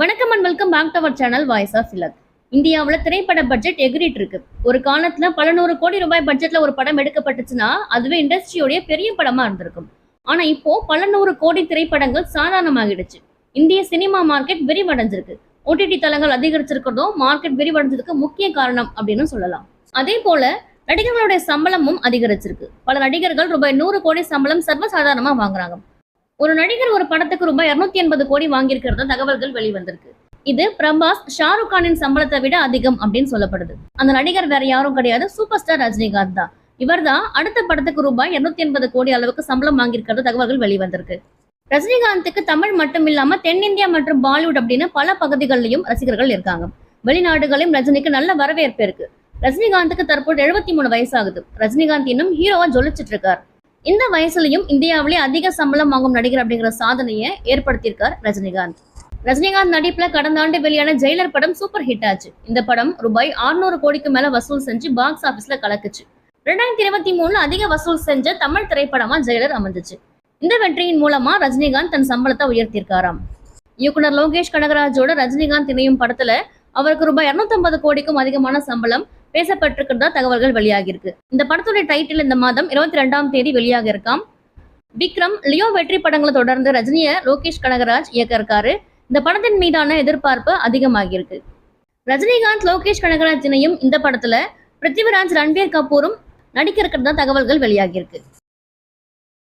வணக்கம் and welcome back to our channel voice of இலக் இந்தியாவில் திரைப்பட பட்ஜெட் எகிரிட்டு இருக்கு. ஒரு காலத்துல பல நூறு கோடி ரூபாய் பட்ஜெட்ல ஒரு படம் எடுக்கப்பட்டுச்சுன்னா அதுவே இண்டஸ்ட்ரியோடைய பெரிய படமா இருந்திருக்கும். ஆனா இப்போ பல நூறு கோடி திரைப்படங்கள் சாதாரணமாகிடுச்சு. இந்திய சினிமா மார்க்கெட் விரிவடைஞ்சிருக்கு. ஓடிடி தளங்கள் அதிகரிச்சிருக்கிறதும் மார்க்கெட் விரிவடைஞ்சதுக்கு முக்கிய காரணம் அப்படின்னு சொல்லலாம். அதே போல நடிகர்களுடைய சம்பளமும் அதிகரிச்சிருக்கு. பல நடிகர்கள் ரூபாய் நூறு கோடி சம்பளம் சர்வசாதாரணமா வாங்குறாங்க. ஒரு நடிகர் ஒரு படத்துக்கு ரூபாய் இருநூத்தி எண்பது கோடி வாங்கியிருக்கிறதா தகவல்கள் வெளிவந்திருக்கு. இது பிரபாஸ் ஷாருக் கானின் சம்பளத்தை விட அதிகம் அப்படின்னு சொல்லப்படுது. அந்த நடிகர் வேற யாரும் கிடையாது சூப்பர் ஸ்டார் ரஜினிகாந்த் தான். இவர்தான் அடுத்த படத்துக்கு ரூபாய் இருநூத்தி எண்பது கோடி அளவுக்கு சம்பளம் வாங்கியிருக்கிறத தகவல்கள் வெளிவந்திருக்கு. ரஜினிகாந்துக்கு தமிழ் மட்டும் இல்லாம தென்னிந்தியா மற்றும் பாலிவுட் அப்படின்னு பல பகுதிகளிலும் ரசிகர்கள் இருக்காங்க. வெளிநாடுகளிலும் ரஜினிக்கு நல்ல வரவேற்பு இருக்கு. ரஜினிகாந்துக்கு தற்போது எழுபத்தி மூணு வயசாகுது. ரஜினிகாந்த் இன்னும் ஹீரோவா ஜொலிச்சிட்டு இருக்கார். இந்த வயசுலயும் இந்தியாவிலே அதிக சம்பளம் வாங்கும் நடிகர் அப்படிங்கிற சாதனையை ஏற்படுத்தியிருக்கார் ரஜினிகாந்த். ரஜினிகாந்த் நடிப்புல கடந்த ஆண்டு வெளியான ஜெயிலர் படம் சூப்பர் ஹிட் ஆச்சு. இந்த படம் ரூபாய் 600 கோடிக்கு மேல வசூல் செஞ்சு பாக்ஸ் ஆபீஸ்ல கலக்குச்சு. ரெண்டாயிரத்தி இருபத்தி மூணுல அதிக வசூல் செஞ்ச தமிழ் திரைப்படமா ஜெயிலர் அமைஞ்சிச்சு இந்த வெற்றியின் மூலமா ரஜினிகாந்த் தன் சம்பளத்தை உயர்த்தியிருக்காராம். இயக்குனர் லோகேஷ் கனகராஜோட ரஜினிகாந்த் இணையும் படத்துல அவருக்கு ரூபாய் 250 கோடிக்கும் அதிகமான சம்பளம் பேசப்பட்டிருக்கிறதா தகவல்கள் வெளியாகி இருக்கு. இந்த படத்துடைய டைட்டில் இந்த மாதம் இருபத்தி ரெண்டாம் தேதி வெளியாக இருக்காம். விக்ரம் லியோ வெற்றி படங்களை தொடர்ந்து ரஜினியை லோகேஷ் கனகராஜ் இயக்க இருக்காரு. இந்த படத்தின் மீதான எதிர்பார்ப்பு அதிகமாகியிருக்கு ரஜினிகாந்த் லோகேஷ் கனகராஜ் இணையும் இந்த படத்துல பிருத்திவிராஜ் ரன்பீர் கபூரும் நடிக்க இருக்கிறதா தகவல்கள் வெளியாகியிருக்கு